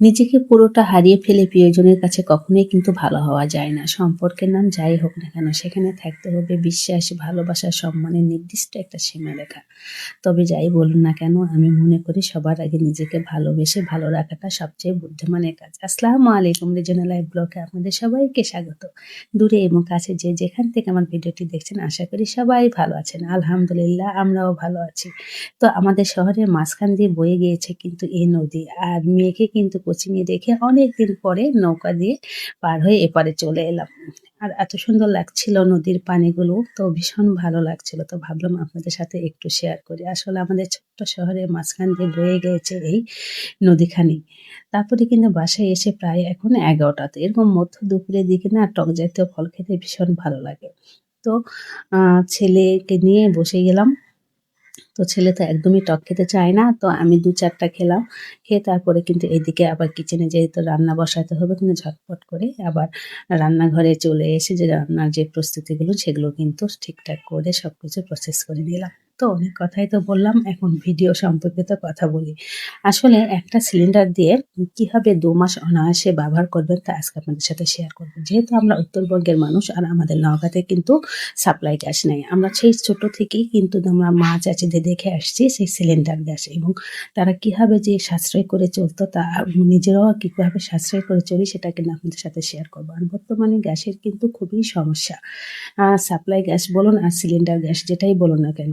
নিজেকে পুরোটা হারিয়ে ফেলে প্রিয়জনের কাছে কখনোই কিন্তু ভালো হওয়া যায় না। সম্পর্কের নাম যাই হোক না কেন সেখানে থাকতে হবে বিশ্বাস, ভালোবাসা, সম্মানের নির্দিষ্ট একটা সীমারেখা। তবে যাই বলুন না কেন আমি মনে করি সবার আগে নিজেকে ভালোবেসে ভালো রাখাটা সবচেয়ে বুদ্ধিমানের কাজ। আসসালামু আলাইকুম রিজনাল লাইফ ব্লগে আপনাদের সবাইকে স্বাগত। দূরে এবং কাছে যে যেখান থেকে আমার ভিডিওটি দেখছেন আশা করি সবাই ভালো আছেন। আলহামদুলিল্লাহ আমরাও ভালো আছি। তো আমাদের শহরের মাঝখান দিয়ে বয়ে গিয়েছে কিন্তু এই নদী আর মেয়েকে কিন্তু কোচিংয়ে রেখে অনেকদিন পরে নৌকা দিয়ে পার হয়ে এপারে চলে এলাম। আর এত সুন্দর লাগছিল নদীর পানিগুলো, তো ভীষণ ভালো লাগছিল। তো ভাবলাম আপনাদের সাথে একটু শেয়ার করি। আসলে আমাদের ছোট্ট শহরের মাঝখান দিয়ে বয়ে গিয়েছে এই নদীখানি। তারপরে কিন্তু বাসায় এসে প্রায় এখন এগারোটাতে। এরকম মধ্য দুপুরের দিকে না টক জাতীয় ফল খেতে ভীষণ ভালো লাগে। তো ছেলেকে নিয়ে বসে গেলাম। তো ছেলে তো একদমই টক খেতে চায় না, তো আমি দু চারটা খেলাম, খেয়ে তারপরে কিন্তু এদিকে আবার কিচেনে যেহেতু রান্না বসাতে হবে কিন্তু ঝটপট করে আবার রান্নাঘরে চলে এসে যে রান্নার যে প্রস্তুতিগুলো, সেগুলো কিন্তু ঠিকঠাক করে সব কিছু প্রসেস করে নিলাম। তো অনেক কথাই তো বললাম, এখন ভিডিও সম্পর্কিত কথা বলি। আসলে একটা সিলিন্ডার দিয়ে কীভাবে দু মাস অনায়াসে ব্যবহার করবেন তা আজকে আপনাদের সাথে শেয়ার করব। যেহেতু আমরা উত্তরবঙ্গের মানুষ আর আমাদের নওগাঁতে কিন্তু সাপ্লাই গ্যাস নেই। আমরা সেই ছোট থেকেই কিন্তু আমরা মা চাচিদের দেখে আসছি সেই সিলিন্ডার গ্যাস এবং তারা কীভাবে যে সাশ্রয় করে চলতো তা নিজেরাও কীভাবে সাশ্রয় করে চলি সেটা কিন্তু আপনাদের সাথে শেয়ার করব। আর বর্তমানে গ্যাসের কিন্তু খুবই সমস্যা। সাপ্লাই গ্যাস বলুন আর সিলিন্ডার গ্যাস যেটাই বলুন না কেন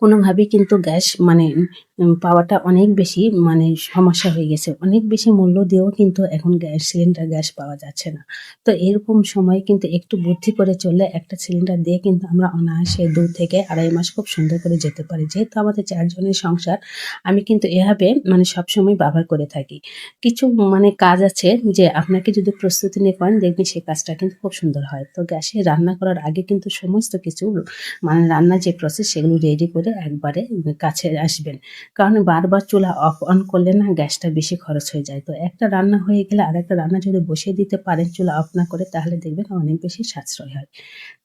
কোনোভাবেই কিন্তু গ্যাস মানে পাওয়াটা অনেক বেশি মানে সমস্যা হয়ে গেছে। অনেক বেশি মূল্য দিয়েও কিন্তু এখন গ্যাস সিলিন্ডার গ্যাস পাওয়া যাচ্ছে না। তো এরকম সময় কিন্তু একটু বুদ্ধি করে চললে একটা সিলিন্ডার দিয়ে কিন্তু আমরা অনায়াসে দু থেকে আড়াই মাস খুব সুন্দর করে যেতে পারি। যেহেতু আমাদের চারজনের সংসার, আমি কিন্তু এভাবে মানে সবসময় ব্যবহার করে থাকি। কিছু মানে কাজ আছে যে আপনাকে যদি প্রস্তুতি নিয়ে করেন, দেখবেন সেই কাজটা কিন্তু খুব সুন্দর হয়। তো গ্যাসে রান্না করার আগে কিন্তু সমস্ত কিছু মানে রান্নার যে প্রসেস সেগুলো রেডি করে একবারে কাছে আসবেন। কারণ বারবার চুলা অফ অন করলে না গ্যাসটা বেশি খরচ হয়ে যায়। তো একটা রান্না হয়ে গেলে আর একটা রান্না যদি বসিয়ে দিতে পারেন চুলা অফ না করে, তাহলে দেখবেন অনেক বেশি সাশ্রয় হয়।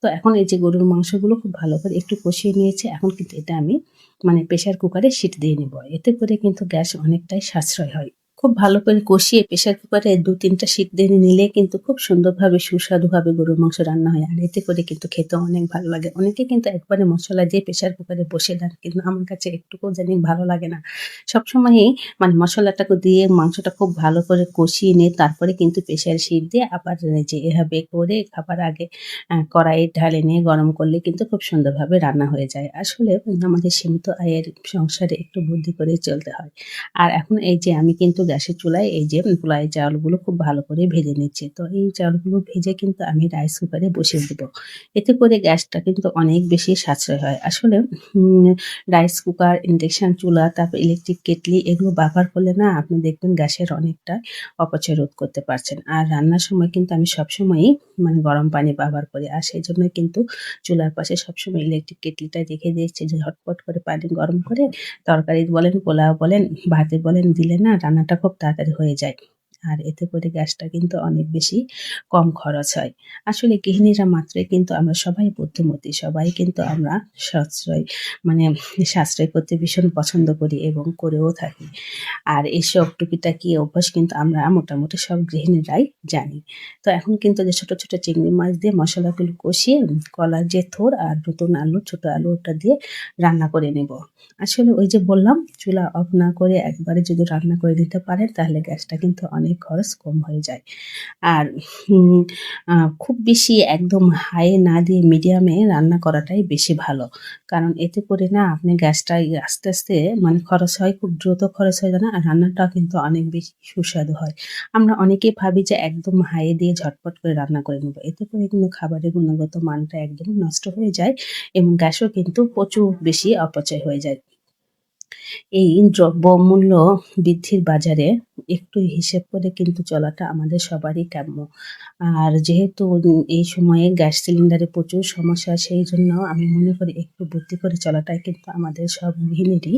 তো এখন এই যে গরুর মাংসগুলো খুব ভালো করে একটু কষিয়ে নিয়েছে, এখন কিন্তু এটা আমি মানে প্রেশার কুকারে সিট দিয়ে নিব। এতে করে কিন্তু গ্যাস অনেকটাই সাশ্রয় হয়। খুব ভালো করে কষিয়ে প্রেশার কুকারে দু তিনটা সিট দিয়ে নিলে কিন্তু খুব সুন্দরভাবে, সুস্বাদুভাবে গরুর মাংস রান্না হয়। আর এতে করে কিন্তু খেতে অনেক ভালো লাগে। অনেকে কিন্তু একবারে মশলা দিয়ে প্রেশার কুকারে বসে দেন, কিন্তু আমার কাছে একটুকু জানি ভালো লাগে না। সবসময়ই মানে মশলাটাকে দিয়ে মাংসটা খুব ভালো করে কষিয়ে নিয়ে তারপরে কিন্তু প্রেশার সিট দিয়ে আবার যে এভাবে করে খাবার আগে কড়াই ঢালে নিয়ে গরম করলে কিন্তু খুব সুন্দরভাবে রান্না হয়ে যায়। আসলে আমাদের সীমিত আয়ের সংসারে একটু বুদ্ধি করে চলতে হয়। আর এখন এই যে আমি কিন্তু গ্যাসের চুলায় এই যে পোলাই চাউলগুলো খুব ভালো করে ভেজে নিচ্ছে। তো এই চাউলগুলো ভেজে কিন্তু আমি রাইস কুকারে বসিয়ে দেবো। এতে করে গ্যাসটা কিন্তু অনেক বেশি সাশ্রয় হয়। আসলে রাইস কুকার ইন্ডাকশান চুলা, তারপর ইলেকট্রিক কেটলি এগুলো ব্যবহার করলে না আপনি দেখবেন গ্যাসের অনেকটা অপচয় রোধ করতে পারছেন। আর রান্নার সময় কিন্তু আমি সবসময়ই মানে গরম পানি ব্যবহার করি। আর সেই জন্য কিন্তু চুলার পাশে সবসময় ইলেকট্রিক কেটলিটা রেখে দিয়েছি যে ঝটপট করে পানি গরম করে তরকারি বলেন, পোলাও বলেন, ভাতে বলেন, দিলে না রান্নাটা খুব তাড়াতাড়ি হয়ে যায়। আর এতে করে গ্যাসটা কিন্তু অনেক বেশি কম খরচ হয়। আসলে গৃহিণীরা মাত্রই কিন্তু আমরা সবাই বুদ্ধিমতী, সবাই কিন্তু আমরা সাশ্রয় মানে সাশ্রয় করতে ভীষণ পছন্দ করি এবং করেও থাকি। আর এইসব টুকিটাকি অভ্যাস কিন্তু আমরা মোটামুটি সব গৃহিণীরাই জানি। তো এখন কিন্তু যে ছোটো ছোটো চিংড়ি মাছ দিয়ে মশলাগুলো কষিয়ে কলার যে থোর আর নতুন আলু, ছোট আলু ওটা দিয়ে রান্না করে নেব। আসলে ওই যে বললাম, চুলা অফ না করে একবারে যদি রান্না করে দিতে পারেন, তাহলে গ্যাসটা কিন্তু অনেক খরচ কম হয়ে যায়। আর খুব বেশি একদম হাই না দিয়ে মিডিয়ামে রান্না করাটাই বেশি ভালো। কারণ এতে করে না আপনি গ্যাসটা আস্তে আস্তে মানে খরচ হয়, খুব দ্রুত খরচ হয়ে যায় না আর রান্নাটা কিন্তু অনেক বেশি সুস্বাদু হয়। আমরা অনেকেই ভাবি যে একদম হাইয়ে দিয়ে ঝটপট করে রান্না করে নেব। এতে করে কিন্তু খাবারের গুণগত মানটা একদম নষ্ট হয়ে যায় এবং গ্যাসও কিন্তু প্রচুর বেশি অপচয় হয়ে যায়। এই দ্রব্যমূল্য বৃদ্ধির বাজারে একটু হিসেব করে কিন্তু চলাটা আমাদের সবারই কাম্য। আর যেহেতু এই সময়ে গ্যাস সিলিন্ডারে প্রচুর সমস্যা, সেই জন্য আমি মনে করি একটু বুদ্ধি করে চলাটাই কিন্তু আমাদের সব গৃহিণীরই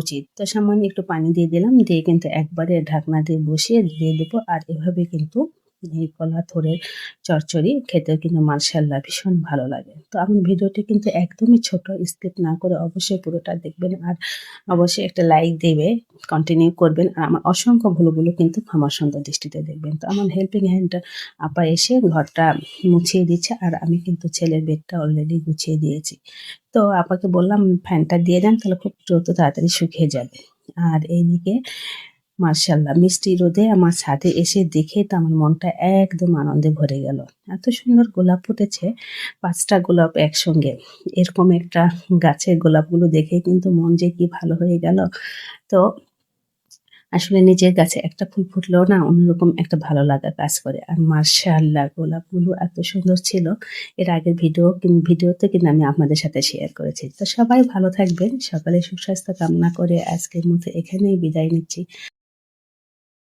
উচিত। তো সামান্য একটু পানি দিয়ে দিলাম, দিয়ে কিন্তু একবারে ঢাকনা দিয়ে বসিয়ে দিয়ে দেবো, আর এভাবে কিন্তু এই কলা থোড়ের চচ্চড়ি খেতে কিন্তু মাশাআল্লাহ ভীষণ ভালো লাগে। তো আমার ভিডিওটি কিন্তু একদমই ছোট, স্কিপ না করে অবশ্যই পুরোটা দেখবেন আর অবশ্যই একটা লাইক দেবে কন্টিনিউ করবেন আর আমার অসংখ্য ভুলগুলো কিন্তু ক্ষমা সুন্দর দৃষ্টিতে দেখবেন। তো আমার হেল্পিং হ্যান্ড আপা এসে ঘরটা মুছিয়ে দিচ্ছে আর আমি কিন্তু ছেলের বেডটা অলরেডি গুছিয়ে দিয়েছি। তো আপাকে বললাম ফ্যানটা দিয়ে দেন, তাহলে খুব দ্রুত তাড়াতাড়ি শুকিয়ে যাবে। আর এইদিকে মার্শাল্লাহ মিষ্টি রোদে আমার ছাদে এসে দেখে তো আমার মনটা একদম আনন্দে ভরে গেল। এত সুন্দর গোলাপ ফুটেছে, পাঁচটা গোলাপ একসঙ্গে। এরকম একটা গাছের গোলাপগুলো দেখে কিন্তু মন যে কি ভালো হয়ে গেল। তো আসলে নিজের গাছে একটা ফুল ফুটলেও না অন্যরকম একটা ভালো লাগা কাজ করে। আর মার্শাল্লাহ গোলাপগুলো এত সুন্দর ছিল। এর আগের ভিডিও ভিডিওতে কিন্তু আমি আপনাদের সাথে শেয়ার করেছি। তো সবাই ভালো থাকবেন, সকালে সুস্বাস্থ্য কামনা করে আজকের মতো এখানেই বিদায় নিচ্ছি।